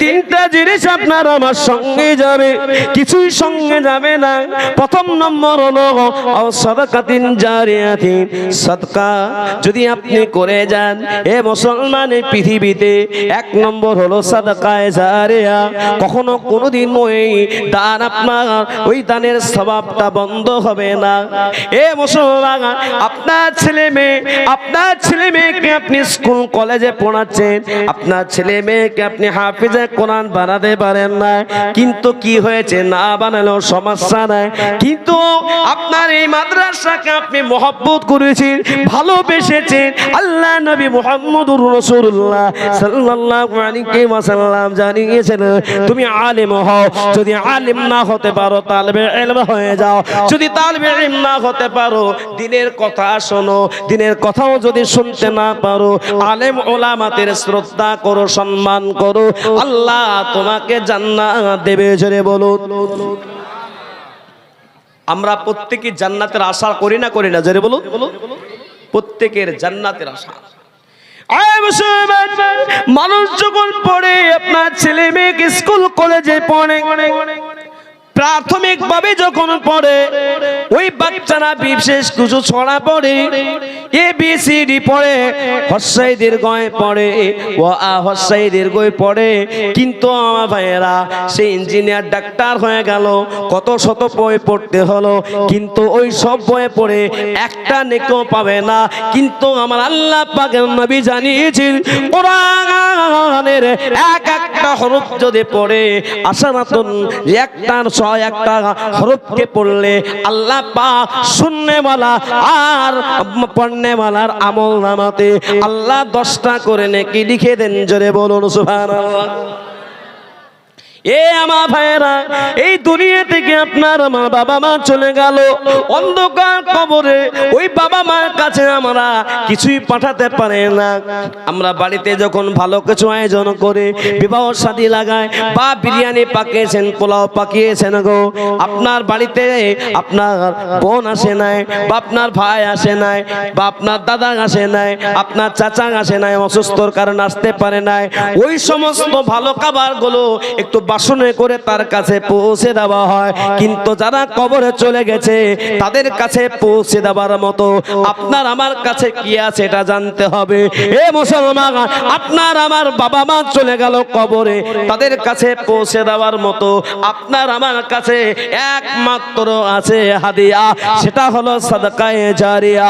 তিনটা জিনিস আপনার আমার সঙ্গে যাবে। কিছুই সঙ্গে যাবে না। প্রথম নম্বর যদি আপনি করে যান, এ মুসলমান, এই পৃথিবীতে এক নম্বর হলো সাদাকায়ে কখনো কোনোদিন ওই দান আপনার, ওই দানের স্বভাবটা বন্ধ হবে না। এ মুসলমান, আপনার ছেলে মেয়ে আপনার ছেলে মেয়েকে আপনি স্কুল কলেজে পড়াচ্ছেন, আপনার ছেলে মেয়েকে আপনি হাফিজে কোরআন বানাতে পারেন না। কিন্তু কি হয়েছে? না বানালেও সমস্যা নাই। কিন্তু আপনার এই মাদ্রাসাকে আপনি মহব্বত করেছেন, ভালোবেসেছেন। আল্লাহ নবী মুহাম্মদুর রাসূলুল্লাহ সাল্লাল্লাহু আলাইহি ওয়াসাল্লাম জানিয়েছেন, তুমি আলেম হও। যদি আলেম না হতে পারো তালবে ইলম হয়ে যাও। যদি তালবে ইলম না হতে পারো, দিনের কথা শোনো, দিনের কথাও যদি শুনতে না পারো, আলেম ওলামাতের শ্রদ্ধা করো, সম্মান করো, আল্লাহ তোমাকে জান্নাত দেবে, জোরে বলুন। আমরা প্রত্যেকে জান্নাতের আশা করি না করি না, জোরে বলুন। প্রত্যেকের জান্নাতের আশা। মানুষ যখন পড়ে, আপনার ছেলে মেয়েকে স্কুল, কলেজে পড়ে প্রাথমিক ভাবে যখন পড়ে, ওই বাচ্চারা বিশেষ কিছু ছড়া পড়ে এ বি সি ডি পড়ে হর্ষাই দীর্ঘয় পড়ে, ও, আ হর্ষাই দীর্ঘয় পড়ে। কিন্তু আমার ভাইয়েরা সে ইঞ্জিনিয়ার ডাক্তার হয়ে গেল, কত শত বই পড়তে হলো। কিন্তু ওই সব বই পড়ে একটা নেকেও পাবে না। কিন্তু আমার আল্লাহ পাকের নবী জানিয়েছেন, কোরআনের এক একটা হরফ যদি পড়ে, আশারাতুন, যে একটার ছয় একটা হরফকে পড়লে আল্লাহ পাক শূন্যওয়ালা আর পণ্যওয়ালার আমল নামাতে আল্লাহ দশটা করে নেকি লিখে দেন জোরে বলুন সুবহানাল্লাহ। এ আমার ভাইয়েরা, এই দুনিয়া থেকে আপনার আমার বাবা মা চলে গেল। অন্ধকার কবরে ওই বাবা মার কাছে আমরা কিছুই পাঠাতে পারে না। আমরা বাড়িতে যখন ভালো কিছু আয়োজন করে, বিবাহ শাদী লাগায়, বা বিরিয়ানি পাকিয়েছেন, পোলাও পাকিয়েছেন গো, আপনার বাড়িতে আপনার বোন আসে নাই, বা আপনার ভাই আসে নাই, বা আপনার দাদা আসে নাই, আপনার চাচা আসে নাই, অসুস্থর কারণে আসতে পারে নাই। ওই সমস্ত ভালো খাবারগুলো একটু বাসনে করে তার কাছে পৌঁছে দেওয়া হয়। কিন্তু যারা কবরে চলে গেছে, তাদের কাছে পৌঁছে দেওয়ার মতো আপনার আমার কাছে কি আছে এটা জানতে হবে। এ মুসলমান, আপনার আমার বাবা মা চলে গেল কবরে, তাদের কাছে পৌঁছে দেওয়ার মতো আপনার আমার কাছে একমাত্র আছে হাদিয়া, সেটা হলো সাদকায়ে জারিয়া।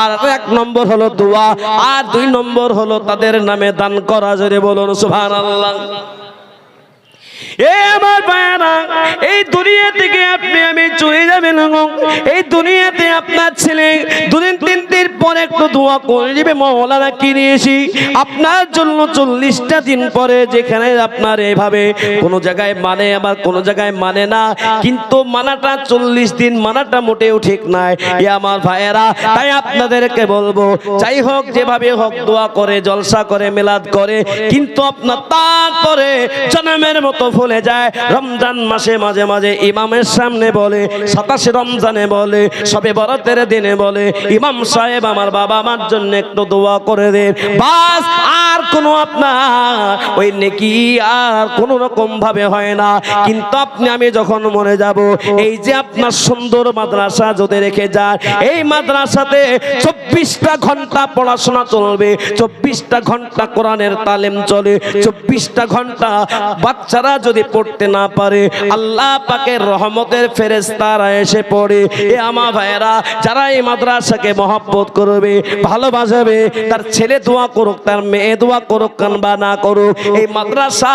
আর এক নম্বর হলো দোয়া, আর দুই নম্বর হলো তাদের নামে দান করা, জোরে বলুন, সুবহানাল্লাহ। আপনার জন্য চল্লিশটা দিন পরে যেখানে আপনার এভাবে কোনো জায়গায় মানে আবার কোনো জায়গায় মানে না। কিন্তু মানাটা চল্লিশ দিন, মানাটা মোটেও ঠিক নাই। এ আমার ভাইয়েরা, তাই আপনাদেরকে বলব, যাই হোক, যেভাবে হোক দোয়া করে, জলসা করে, মেলাদ করে, কিন্তু আপনার তারপরে জন্মের মতো ভুলে যায়। রমজান মাসে মাঝে মাঝে ইমামের সামনে বলে সাতাশে রমজানে বলে, সবে বরাতের দিনে বলে, ইমাম সাহেব আমার বাবা মার জন্য একটু দোয়া করে দেন। বাস কোনো আপনার ওই নেকি আর কোনো রকম ভাবে হয় না। কিন্তু আপনি, আমি যখন মরে যাব, এই যে আপনার সুন্দর মাদ্রাসা যদি রেখে যান এই মাদ্রাসাতে চব্বিশটা ঘণ্টা পড়াশোনা চলবে, চব্বিশটা ঘণ্টা কোরআনের তালিম চলে, চব্বিশটা ঘণ্টা বাচ্চারা যদি পড়তে না পারে, আল্লাহ পাকের রহমতের ফেরেস্তারা এসে পড়ে। এ আমার ভাইয়েরা, যারা এই মাদ্রাসাকে মহব্বত করবে, ভালোবাসবে, তার ছেলে দোয়া করুক, তার মেয়ে দোয়া করুক, কানবা না করুক, এই মাদ্রাসা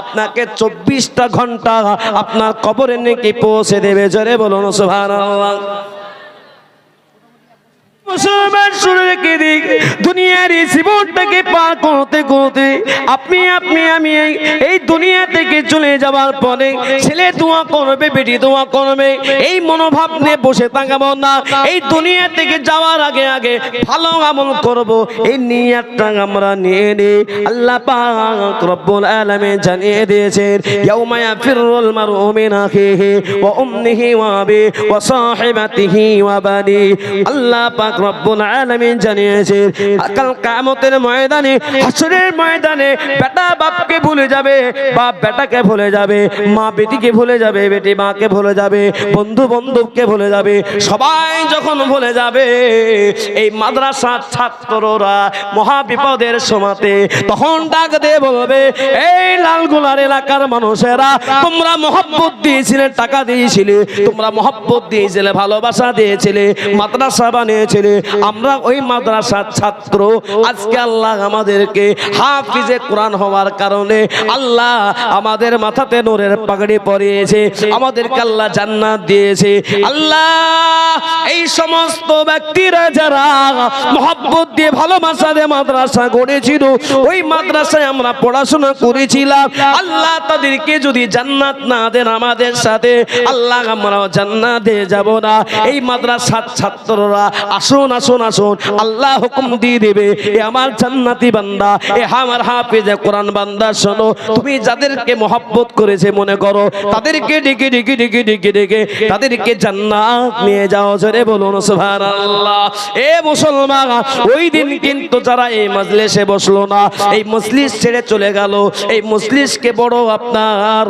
আপনাকে চব্বিশটা ঘণ্টা আপনার কবরে নাকি পৌঁছে দেবে। জোরে বলুন, সুবহানাল্লাহ। মুসলমান শুনে রেখে দিক দুনিয়ার এই জীবনটাকে পার করতে করতে। আপনি আপনি, আমি এই- দুনিয়া থেকে চলে যাওয়ার পরে ছেলে দোয়া করবে, বেটি দোয়া করবে। এই মনোভাব নিয়ে বসে থাকাবো না এই দুনিয়া থেকে যাওয়ার আগে আগে ভালো আমল করব। এই নিয়াতটা আমরা নিয়ে নিই। আল্লাহ পাক রব্বুল আলামিন জানিয়ে দিয়েছেন, ইয়াউমা ইয়াফিরুল মারউ মিন আখিহি ওয়া উম্মিহি ওয়া আবি ওয়া সাহিবাতিহি ওয়া বানি। আল্লাহ পাক রব্বুল আলামিন জানিয়েছে, কাল কিয়ামতের ময়দানে, হাসরের ময়দানে বেটা বাপকে ভুলে যাবে, বাপ বেটাকে ভুলে যাবে, মা বেটিকে ভুলে যাবে, বেটি মাকে ভুলে যাবে, বন্ধু বান্ধবকে ভুলে যাবে, সবাই যখন ভুলে যাবে, এই মাদ্রাসার ছাত্ররা মহা বিপদের সমাতে তখন ডাক দিয়ে বলবে, এই লালগুলার এলাকার মানুষেরা, তোমরা মহব্বত দিয়েছিলে, টাকা দিয়েছিলে, তোমরা মহব্বত দিয়েছিলে, ভালোবাসা দিয়েছিলে, মাদ্রাসা বানিয়েছিলে আমরা ওই মাদ্রাসার ছাত্র। আজকে আল্লাহ আমাদেরকে হাফিজে কোরআন হওয়ার কারণে আল্লাহ আমাদের মাথাতে নোরের পাগড়ি পরিয়েছে, আমাদেরকে আল্লাহ জান্নাত দিয়েছে। আল্লাহ, এই সমস্ত ব্যক্তিরা যারা মহব্বত দিয়ে ভালোবাসা দিয়ে মাদ্রাসা গড়েছিল, ওই মাদ্রাসায় আমরা পড়াশোনা করেছিলাম। আল্লাহ তাদেরকে যদি জান্নাত না দেন আমাদের সাথে, আল্লাহ আমরাও জান্নাতে যাব না। এই মাদ্রাসার ছাত্ররা আসুন আসুন আসুন। আল্লাহ হুকুম দিয়ে দেবে, এ আমার জান্নাতি বান্দা, এ আমার হাফিজে কোরআন বান্দা, শোনো, তুমি যাদেরকে মহব্বত করেছে, মনে করো, তাদেরকে ডেকে ডেকে ডেকে ডেকে ডেকে, তাদেরকে জান্নাত নিয়ে যাও, জোরে বলুন, সুবহানাল্লাহ। এ মুসলমান, ওই দিন কিন্তু যারা এই মজলিসে বসল না, এই মজলিস ছেড়ে চলে গেল, এই মজলিসকে বড় আপনার,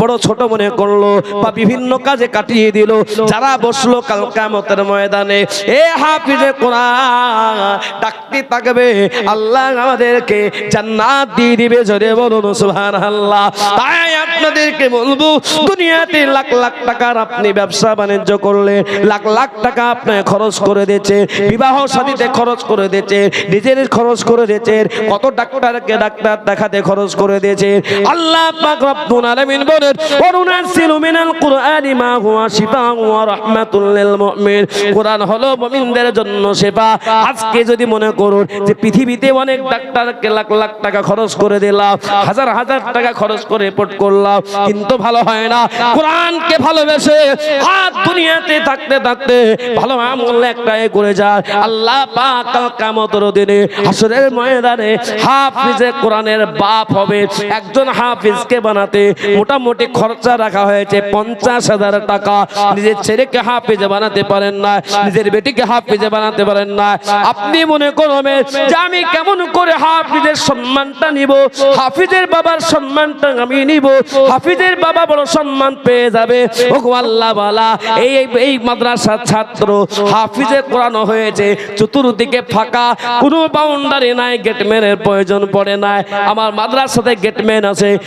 বড় ছোট মনে করল, বা বিভিন্ন কাজে কাটিয়ে দিল, যারা বসল কাল কিয়ামতের ময়দানে, এ হাফিজে কোরআন ডাকতে থাকবে। আল্লাহ আমাদেরকে জান্নাত দিয়ে দিবে, জোরে বলুন সুবহানাল্লাহ। তাই আপনাদেরকে বলব, দুনিয়াতে লাখ লাখ টাকার আপনি ব্যবসা বাণিজ্য করলে, লাখ লাখ টাকা আপনি খরচ করে দিয়েছে, বিবাহ শাদীতে খরচ করে দিয়েছে, নিজের খরচ করে দিয়েছে, কত ডাক্তারকে ডাক্তার দেখাতে খরচ করে দিয়েছে। আল্লাহ পাক রব্বুল আলামিন বলেন ওয়ানুনাসিলু মিনাল কুরআনি মা হুয়া শিফাউ ওয়া রাহমাতুল লিল মুমিন। কোরআন হলো মুমিনদের জন্য শেফা আজকে যদি মনে করুন যে পৃথিবীতে অনেক ডাক্তারকে লাখ লাখ টাকা খরচ করে দিলাম, হাজার হাজার টাকা খরচ করে রিপোর্ট করলাম, কিন্তু ভালো হয় না। কোরআনকে ভালোবেসে হাত দুনিয়াতে থাকতে থাকতে ভালো আমল একটাই করে যায়। আল্লাহ পাক কাল কিয়ামতের দিনে হাসরের ময়দানে হাফিজে কোরআনের বাপ হবে। একজন হাফিজকে বানাতে মোটামুটি খরচা রাখা হয়েছে পঞ্চাশ হাজার টাকা। নিজের ছেলেকে হাফিজে বানাতে পারেন না, নিজের বেটিকে হাফিজে বানাতে পারেন না। আপনি মনে করবেন যে আমি কেমন করে হাফিজের সম্মানটা নিব, হাফিজের বাবার সম্মানটা আমি নিব, হাফিজের বাবা বড় সম্মান পেয়ে যাবে। ও গো আল্লাহ বালা, এই, এই- এই মাদ্রাসার ছাত্র হাফিজে কোরআন হয়েছে, চতুর্দিকে ফাঁকা, কোনো বাউন্ডারি নাই গেটম্যানের প্রয়োজন পড়ে নাই। আমার মাদ্রাসাতে গেটম্যান আছে।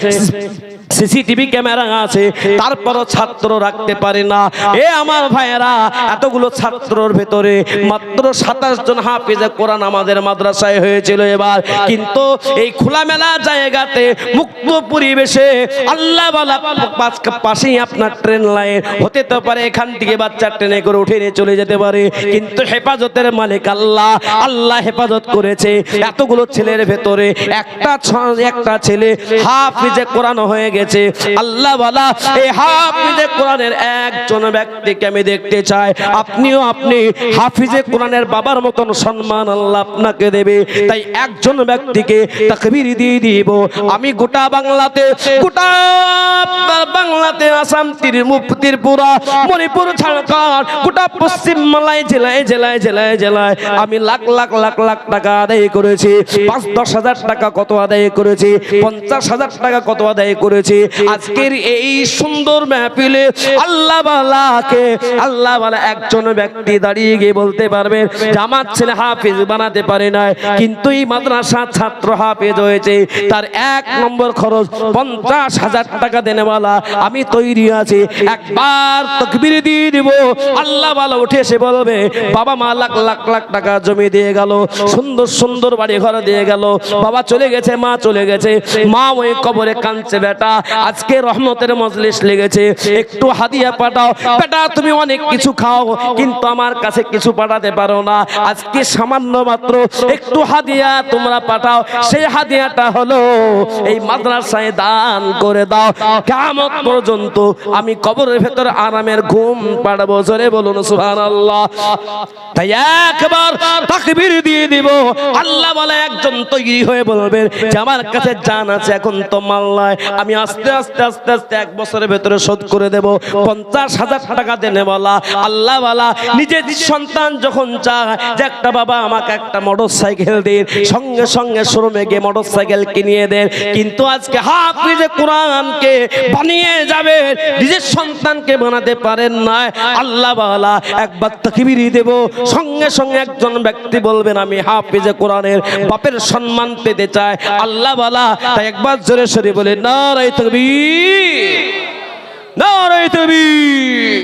সিসিটিভি ক্যামেরা আছে, তারপরও ছাত্র রাখতে পারে না। এ আমার ভাইয়েরা, এতগুলো ছাত্রর ভেতরে মাত্র সাতাশ জন হাফিজে কোরআন আমাদের মাদ্রাসায় হয়েছিল এবার। কিন্তু এই খোলামেলা জায়গাতে মুক্ত পরিবেশে আল্লাহ পাশেই আপনার ট্রেন লাইন। হতে তো পারে এখান থেকে বাচ্চা ট্রেনে করে উঠে নিয়ে চলে যেতে পারে। কিন্তু হেফাজতের মালিক আল্লাহ আল্লাহ হেফাজত করেছে। এতগুলো ছেলের ভেতরে একটা একটা ছেলে হাফিজে কোরআন হয়ে গেছে আল্লাহ বালা এই হাফিজে কোরআনের একজন ব্যক্তিকে আমি দেখতে চাই। আপনিও আপনি হাফিজে কোরআনের বাবার মতন সম্মান আল্লাহ আপনাকে দেবে। তাই একজন ব্যক্তিকে তাকবীর দিয়ে দিব। আমি গোটা বাংলাতে গোটা বাংলাতে আসাম ত্রিমুখ ত্রিপুরা মণিপুর, ঝাড়খণ্ড, গোটা পশ্চিম মালাই জেলায় জেলায় জেলায় জেলায় আমি লাখ লাখ লাখ লাখ টাকা আদায় করেছি। পাঁচ, দশ হাজার টাকা কত আদায় করেছি? পঞ্চাশ হাজার টাকা কত আদায় করেছি? আজকের এই সুন্দর মাহফিলে আল্লাহ বালাকে আল্লাহ বালা একজন ব্যক্তি দাঁড়িয়ে গিয়ে বলতে পারবেন যে আমার ছেলে হাফিজ বানাতে পারে না কিন্তু এই মাদ্রাসা ছাত্র হাফেজ হয়েছে। তার এক নম্বর খরচ পঞ্চাশ হাজার টাকা দেনেওয়ালা। আমি তৈরি আছি। একবার তকবির দিয়ে দিব। আল্লাহ বালা উঠে এসে বলবে বাবা মা লাখ লাখ লাখ টাকা জমি দিয়ে গেল সুন্দর সুন্দর বাড়ি ঘর দিয়ে গেল বাবা চলে গেছে মা চলে গেছে। মা ওই কবরে কাঁদছে বেটা। আজকে রহমতের মজলিস লেগেছে। একটু হাদিয়া পাঠাও। বেটা, তুমি অনেক কিছু খাও, কিন্তু আমার কাছে কিছু পাঠাতে পারো না। আজকে সামান্য মাত্র একটু হাদিয়া তোমরা পাঠাও। সেই হাদিয়াটা হলো, এই মাদ্রাসায় দান করে দাও। কেমন পর্যন্ত আমি কবরের ভেতর আরামের ঘুম পাড়াবো। জোরে বলুন, সুবহানাল্লাহ। তাই একবার তাকবীর দিয়ে দিব। আল্লাহ বলে, একজন তৈরি হয়ে বলবেন যে, আমার কাছে জান আছে, এখন তো মাল নয় আমি আস্তে আস্তে আস্তে আস্তে এক বছরের ভেতরে শোধ করে দেব। পঞ্চাশ হাজার টাকা দেনে বলা, আল্লাহ বালা। নিজের সন্তান যখন চায়, যে একটা বাবা আমাকে একটা মোটর সাইকেল দিন, সঙ্গে সঙ্গে শোরুমে গিয়ে মোটর সাইকেল কিনিয়ে দেন। কিন্তু আজকে হাফিজে কোরআনকে বানিয়ে যাবে নিজের সন্তানকে বানাতে পারেন না আল্লাহ বালা, একবার তকবিরি দেব। সঙ্গে সঙ্গে একজন ব্যক্তি বলবেন, আমি হাফিজে কোরআনের বাপের সম্মান পেতে চাই। আল্লাহ বালা, তাই একবার জোরে সরে বলে, না তকবীর না রাই তকবীর।